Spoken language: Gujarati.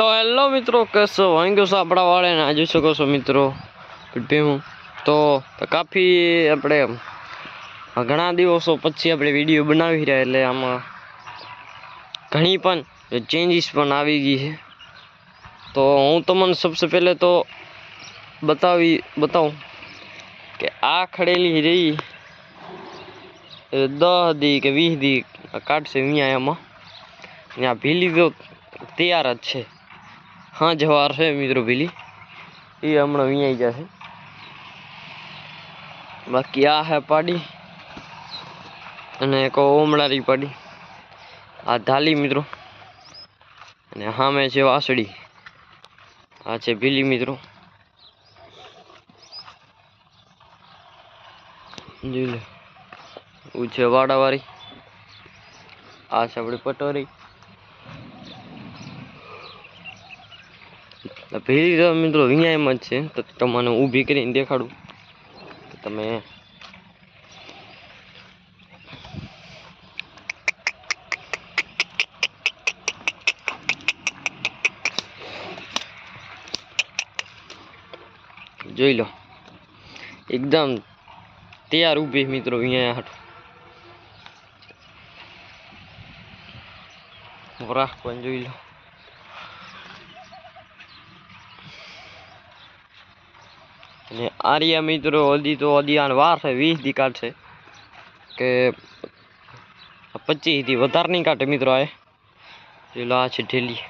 તો હેલો મિત્રો, કેસો? વાંગ્યો છો આપણા વાળે ને આ જોઈ શકો છો મિત્રો? હું તો કાફી આપણે ઘણા દિવસો પછી આપણે વીડિયો બનાવી રહ્યા એટલે આમાં ઘણી પણ ચેન્જીસ પણ આવી ગઈ છે. તો હું તમને સબસે પહેલે તો બતાવી, બતાવું કે આ ખડેલી રહી દહ દી કે વીસ દી કાઢશે અહીંયા એમાં અહીંયા ભીલી તો તૈયાર જ છે. હા, જવાર છે મિત્રો ભીલી એ હમણાં અહીંયા જશે. બાકી આ હે પાડી. અને એક ઓમળારી પાડી. આ ધાલી મિત્રો. અને સામે છે વાસળી. આ છે ભીલી મિત્રો. જોઈ લે. છે વાડાવાળી. આ છે આપણી પટોરી. તો મિત્રો વિયાયમાં જ છે. તો તમને ઊભી કરીને દેખાડું. તમે જોઈ લો. એકદમ તૈયાર ઊભી મિત્રો અહીંયા હાટું. વરાહ પણ જોઈ લો. અને આર્યા મિત્રો હજી તો હજી આને વાર છે, વીસ દી કાઢશે કે પચીસથી વધારે નહીં કાઢે મિત્રો આ. પેલો આ છે ઢેલી.